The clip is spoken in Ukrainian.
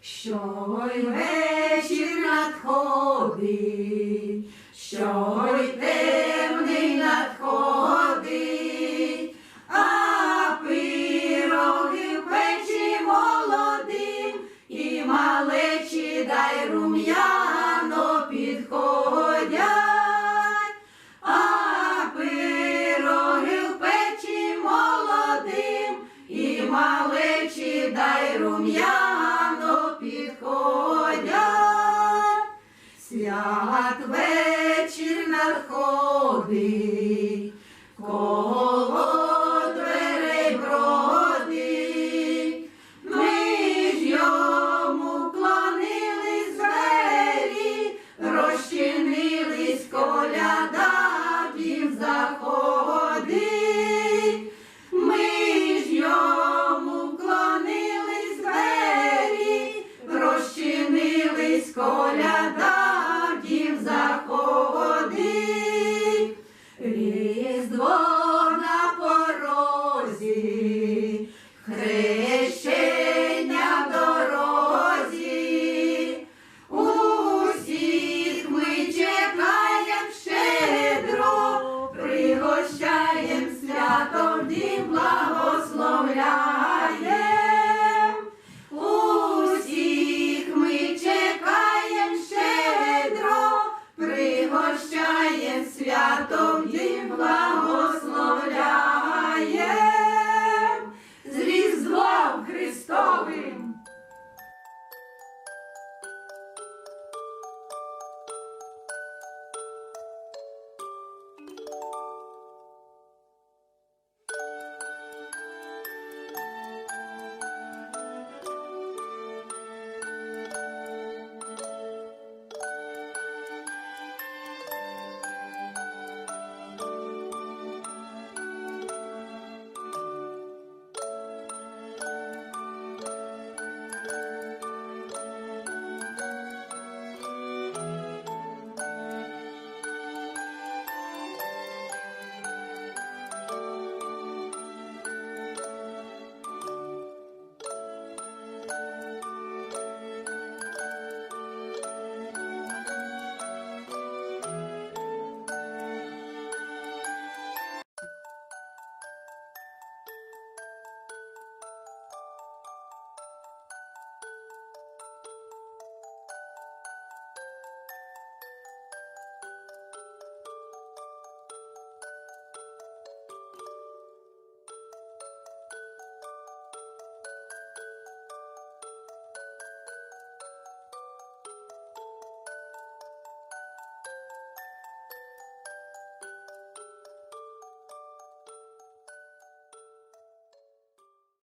що й вечір надходить, що й темний надходить, заходи, коло дверей броди, ми ж йому клонили звері, рощі. Куди